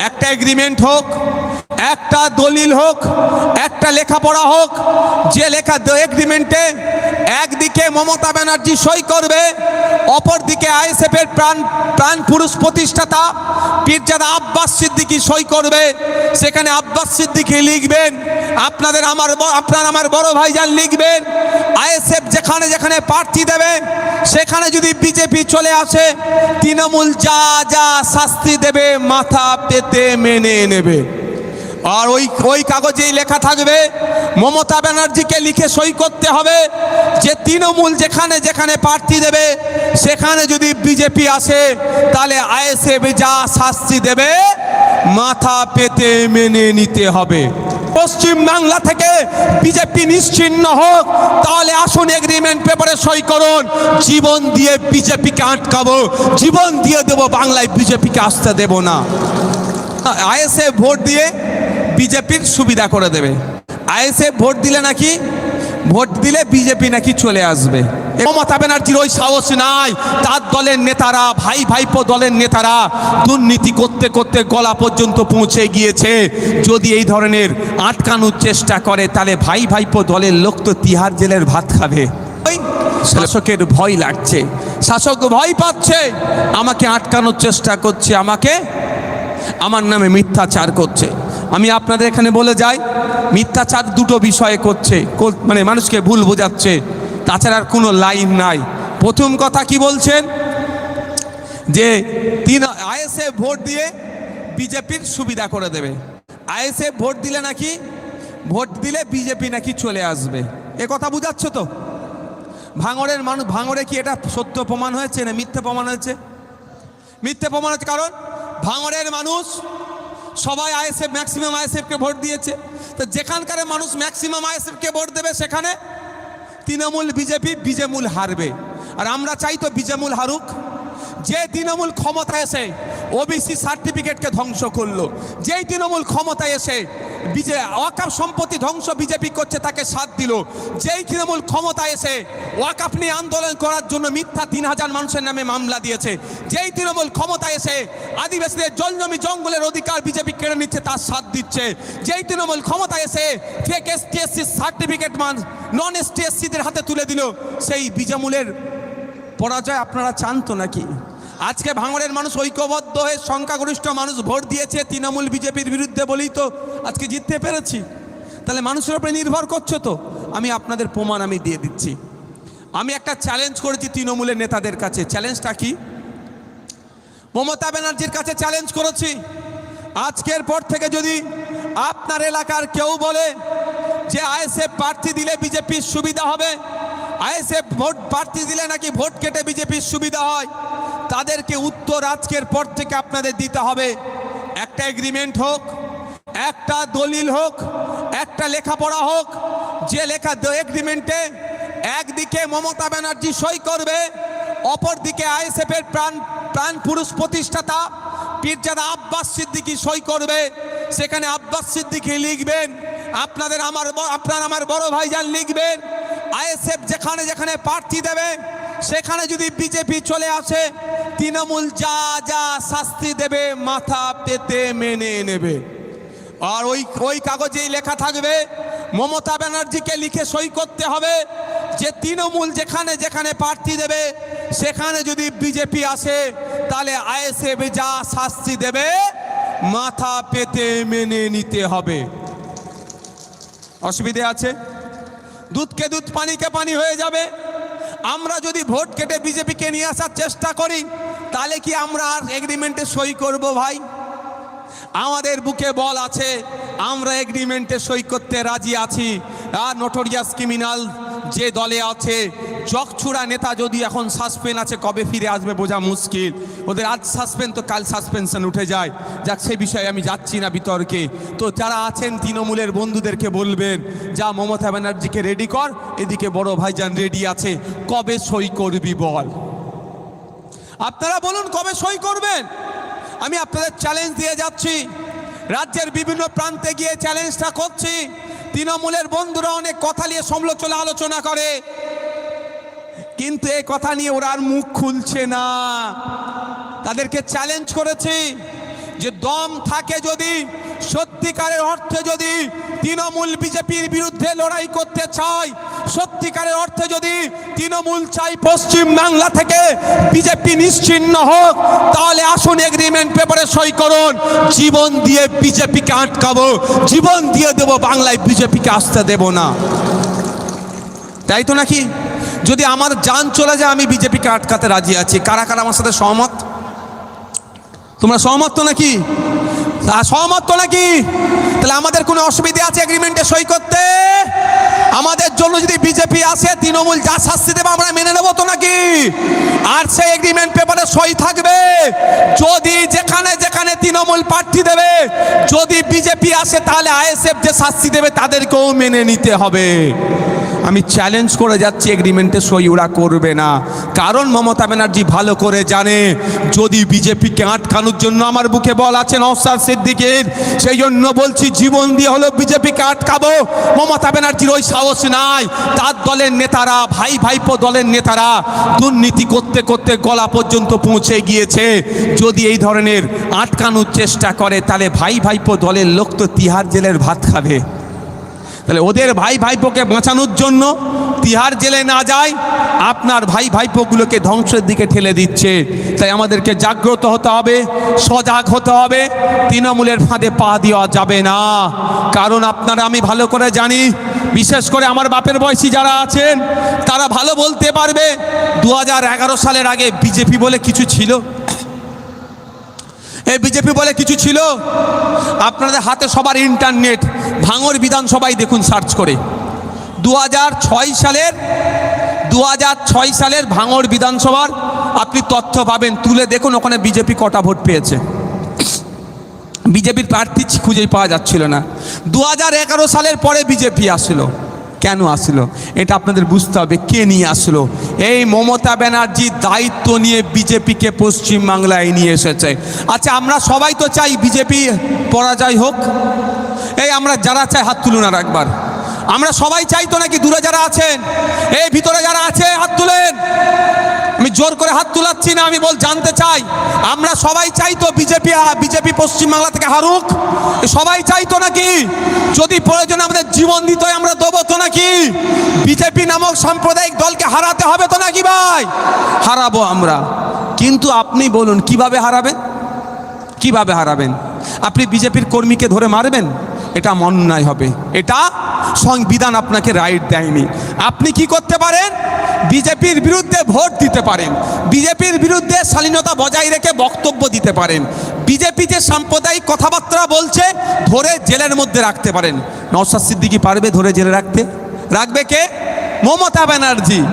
একটা এগ্রিমেন্ট হোক একটা দলিল হোক, একটা লেখাপড়া হোক, যে লেখা এগ্রিমেন্টে একদিকে মমতা ব্যানার্জি সই করবে, অপরদিকে আইএসএফ এর প্রাণ প্রাণ পুরুষ প্রতিষ্ঠাতা পীরজাদা আব্বাস সিদ্দিকি সই করবে। সেখানে আব্বাস সিদ্দিকী লিখবেন, আপনাদের আমার আপনার আমার বড় ভাইজান লিখবেন, আইএসএফ যেখানে যেখানে প্রার্থী দেবে, সেখানে যদি বিজেপি চলে আসে, তৃণমূল যা যা শাস্তি দেবে, মাথা পেতে মেনে নেবে। আর ওই ওই কাগজেই লেখা থাকবে, মমতা ব্যানার্জিকে লিখে সই করতে হবে, যে তৃণমূল যেখানে যেখানে প্রার্থী দেবে, সেখানে যদি বিজেপি আসে, তাহলে আইএসএফ যা শাস্তি দেবে, মাথা পেতে মেনে নিতে হবে। পশ্চিম বাংলা থেকে বিজেপি নিশ্চিন্ন হোক, তাহলে আসুন এগ্রিমেন্ট পেপারে সই করুন, জীবন দিয়ে বিজেপিকে আটকাবো, জীবন দিয়ে দেবো, বাংলায় বিজেপিকে আসতে দেব না। আইএসএ ভোট দিয়ে বিজেপির সুবিধা করে দেবে। আইএসএ ভোট দিলে নাকি, ভোট দিলে বিজেপি নাকি চলে আসবে। মমতা ব্যানার্জির ওই সাহস নাই। তার দলের নেতারা, ভাই ভাইপো দলের নেতারা দুর্নীতি করতে করতে গলা পর্যন্ত পৌঁছে গিয়েছে। যদি এই ধরনের আটকানোর চেষ্টা করে, তাহলে ভাই ভাইপো দলের লোক তো তিহার জেলের ভাত খাবে। শাসকের ভয় লাগছে। শাসক ভয় পাচ্ছে। আমাকে আটকানোর চেষ্টা করছে, আমাকে, আমার নামে মিথ্যাচার করছে। আমি আপনাদের এখানে বলে যাই, মিথ্যাচার দুটো বিষয়ে করছে মানে মানুষকে ভুল বোঝাচ্ছে, তাছাড়া আর কোনো লাইন নাই। প্রথম কথা কি বলছেন? যে তিন আইএসএ ভোট দিয়ে বিজেপির সুবিধা করে দেবে। আইএসএ ভোট দিলে নাকি, ভোট দিলে বিজেপি নাকি চলে আসবে। এ কথা বুঝাচ্ছ তো? ভাঙড়ের মানুষ ভাঙড়ে কি এটা সত্য প্রমাণ হয়েছে না মিথ্যে প্রমাণ হয়েছে? মিথ্যে প্রমাণ হচ্ছে কারণ ভাঙড়ের মানুষ সবাই আইএসএফ, ম্যাক্সিমাম আইএসএফকে ভোট দিয়েছে। তো যেখানকার মানুষ ম্যাক্সিমাম আইএসএফকে ভোট দেবে, সেখানে তৃণমূল, বিজেপি, বিজেমূল হারবে। আর আমরা চাই তো বিজেমূল হারুক। যে তৃণমূল ক্ষমতায় এসে ওবিসি সার্টিফিকেটকে ধ্বংস করল। যেই তৃণমূল ক্ষমতায় এসে বিজে ওয়াকাপ সম্পত্তি ধ্বংস বিজেপি করছে, তাকে সাথ দিল। যেই তৃণমূল ক্ষমতায় এসে ওয়াকাপ নিয়ে আন্দোলন করার জন্য মিথ্যা তিন হাজার মানুষের নামে মামলা দিয়েছে, যেই তৃণমূল ক্ষমতায় এসে আদিবাসীদের জলজমি জঙ্গলের অধিকার বিজেপি কেড়ে নিচ্ছে, তার সাথ দিচ্ছে। যেই তৃণমূল ক্ষমতায় এসে ফেক এসটি এসসি সার্টিফিকেট মান নন এসটি এসসিদের হাতে তুলে দিল, সেই বিজামূলের পরাজয় আপনারা চান তো নাকি? আজকে ভাঙড়ের মানুষ ঐক্যবদ্ধ হয়ে সংখ্যাগরিষ্ঠ মানুষ ভোট দিয়েছে, তৃণমূল বিজেপির বিরুদ্ধে বলেই তো আজকে জিততে পেরেছি। তাহলে মানুষের উপরে নির্ভর করছ তো। আমি আপনাদের প্রমাণ আমি দিয়ে দিচ্ছি। আমি একটা চ্যালেঞ্জ করেছি তৃণমূলের নেতাদের কাছে। চ্যালেঞ্জটা কি? মমতা ব্যানার্জির কাছে চ্যালেঞ্জ করেছি। আজকের পর থেকে যদি আপনার এলাকার কেউ বলে যে আইএসএফ প্রার্থী দিলে বিজেপির সুবিধা হবে, আইএসএফ ভোট প্রার্থী দিলে নাকি ভোট কেটে বিজেপির সুবিধা হয়? তাদেরকে উত্তর আজকের পর থেকে আপনাদের দিতে হবে। একটা এগ্রিমেন্ট হোক, একটা দলিল হোক, একটা লেখাপড়া হোক, যে লেখা এগ্রিমেন্টে একদিকে মমতা ব্যানার্জি সই করবে, অপরদিকে আইএসএফ এর প্রাণ প্রাণ পুরুষ প্রতিষ্ঠাতা পীরজাদা আব্বাস সিদ্দিকী সই করবে। সেখানে আব্বাস সিদ্দিকী লিখবেন, আপনাদের আমার আপনার আমার বড় ভাইজান লিখবেন, আইএসএফ যেখানে যেখানে প্রার্থী দেবে সেখানে যদি বিজেপি চলে আসে, তৃণমূল যা যা শাস্তি দেবে, মাথা পেতে মেনে নেবে। আর ওই ওই কাগজেই লেখা থাকবে, মমতা ব্যানার্জিকে লিখে সই করতে হবে, যে তৃণমূল যেখানে যেখানে প্রার্থী দেবে, সেখানে যদি বিজেপি আসে, তাহলে আইএসএফ যা শাস্তি দেবে, মাথা পেতে মেনে নিতে হবে। অসুবিধে আছে? দুধকে দুধ, পানিকে পানি হয়ে যাবে। আমরা যদি ভোট কেটে বিজেপিকে নিয়ে আসার চেষ্টা করি, তাহলে কি আমরা আর এগ্রিমেন্টে সই করব ভাই? আমাদের বুকে বল আছে, আমরা এগ্রিমেন্টে সই করতে রাজি আছি। আর নোটোরিয়াস ক্রিমিনাল যে দলে আছে জগছুড়া নেতা যদি এখন সাসপেন্ড আছে, কবে ফিরে আসবে বোঝা মুশকিল। ওদের আজ সাসপেন্ড তো কাল সাসপেনশন উঠে যায়। যাক, সে বিষয়ে আমি যাচ্ছি না বিতর্কে। তো যারা আছেন, তৃণমূলের বন্ধুদেরকে বলবেন, যা, মমতা ব্যানার্জিকে রেডি কর, এদিকে বড় ভাইজান রেডি আছে, কবে সই করবি বল? আপনারা বলুন, কবে সই করবেন? আমি আপনাদের চ্যালেঞ্জ দিয়ে যাচ্ছি। রাজ্যের বিভিন্ন প্রান্তে গিয়ে চ্যালেঞ্জটা করছি। তৃণমূলের বন্ধুরা অনেক কথা নিয়ে সমালোচনা আলোচনা করে। কিন্তু এই কথা নিয়ে ওরা আর মুখ খুলছে না। তাদেরকে চ্যালেঞ্জ করেছি যে দম থাকে যদি, সত্যিকারের অর্থে যদি তৃণমূল বিজেপির বিরুদ্ধে লড়াই করতে চায়, সত্যিকারের অর্থে যদি তৃণমূল চাই পশ্চিম বাংলা থেকে বিজেপি নিশ্চিন্ন হোক, তাহলে আসুন এগ্রিমেন্ট পেপারে সই করুন। জীবন দিয়ে বিজেপিকে আটকাবো, জীবন দিয়ে দেবো, বাংলায় বিজেপিকে আসতে দেব না। তাই তো নাকি? যদি আমার যান চলে যায়, আমি বিজেপিকে আটকাতে রাজি আছি। কারা কারা আমার সাথে সহমত? তোমরা সহমত তো নাকি? সহমত তো নাকি? তাহলে আমাদের কোনো অসুবিধা আছে এগ্রিমেন্টে সই করতে? আমাদের জন্য যদি বিজেপি আসে, তৃণমূল যা শাস্তি দেবে, আমরা মেনে নেব তো নাকি? আর সেই এগ্রিমেন্ট পেপারে সই থাকবে। যদি যেখানে যেখানে তৃণমূল প্রার্থী দেবে, যদি বিজেপি আসে, তাহলে আইএসএফ যে শাস্তি দেবে, তাদেরকেও মেনে নিতে হবে। আমি চ্যালেঞ্জ করে যাচ্ছি এগ্রিমেন্টে সই ওরা করবে না। কারণ মমতা ব্যানার্জি ভালো করে জানে, যদি বিজেপিকে আটকানোর জন্য আমার বুকে বল আছে নওসাদ সিদ্দিকের সেই জন্য বলছি জীবন দিয়ে হলো বিজেপিকে আটকাবো। মমতা ব্যানার্জির ওই সাহস নাই। তার দলের নেতারা, ভাই ভাইপো দলের নেতারা দুর্নীতি করতে করতে গলা পর্যন্ত পৌঁছে গিয়েছে। যদি এই ধরনের আটকানোর চেষ্টা করে, তাহলে ভাই ভাইপো দলের লোক তো তিহার জেলের ভাত খাবে। তাহলে ওদের ভাই ভাইপোকে বাঁচানোর জন্য তিহার জেলে না যায়, আপনার ভাই ভাইপোগুলোকে ধ্বংসের দিকে ঠেলে দিচ্ছে। তাই আমাদেরকে জাগ্রত হতে হবে, সজাগ হতে হবে, তৃণমূলের ফাঁদে পা দেওয়া যাবে না। কারণ আপনারা আমি ভালো করে জানি, বিশেষ করে আমার বাপের বয়সী যারা আছেন, তারা ভালো বলতে পারবে, দু হাজার এগারো সালের আগে বিজেপি বলে কিছু ছিল। এই বিজেপি বলে কিছু ছিল? আপনাদের হাতে সবার ইন্টারনেট ভাঙর বিধানসভায় দেখুন সার্চ করে। দু হাজার ছয় সালের দু হাজার ছয় সালের ভাঙর বিধানসভার আপনি তথ্য পাবেন, তুলে দেখুন ওখানে বিজেপি কটা ভোট পেয়েছে। বিজেপির প্রার্থী খুঁজেই পাওয়া যাচ্ছিল না। দু হাজার এগারো সালের পরে বিজেপি আসলো। কেন আসলো? এটা আপনাদের বুঝতে হবে, কে নিয়ে আসলো? এই মমতা ব্যানার্জি দায়িত্ব নিয়ে বিজেপিকে পশ্চিমবাংলায় নিয়ে এসেছে। আচ্ছা আমরা সবাই তো চাই বিজেপি পরাজয় হোক। এই আমরা যারা চাই হাত তুলুন আর একবার। আমরা সবাই চাই তো নাকি দূরে যারা আছেন, এই ভিতরে যারা আছে হাত তুলেন আমি জোর করে হাত তুলাচ্ছি না আমি বল জানতে চাই, আমরা সবাই চাই তো বিজেপি বিজেপি পশ্চিমবাংলা থেকে হারুক? সবাই চাই তো নাকি? যদি প্রয়োজন আমাদের জীবন দিতে আমরা দেবো তো নাকি? বিজেপি নামক সাম্প্রদায়িক দলকে হারাতে হবে তো নাকি ভাই? হারাবো আমরা। কিন্তু আপনি বলুন, কীভাবে হারাবেন? কীভাবে হারাবেন? আপনি বিজেপির কর্মীকে ধরে মারবেন? এটা অন্যায় হবে। এটা সংবিধান আপনাকে রাইট দেয়নি। আপনি কি করতে পারেন? বিজেপির বিরুদ্ধে ভোট দিতে পারেন। বিজেপির বিরুদ্ধে শালীনতা বজায় রেখে বক্তব্য দিতে পারেন। বিজেপি যে সাম্প্রদায়িক কথাবার্তা বলছে, ধরে জেলের মধ্যে রাখতে পারেন। নওশাদ সিদ্দিকি পারবে ধরে জেলে রাখতে? রাখবে কে? মমতা ব্যানার্জি।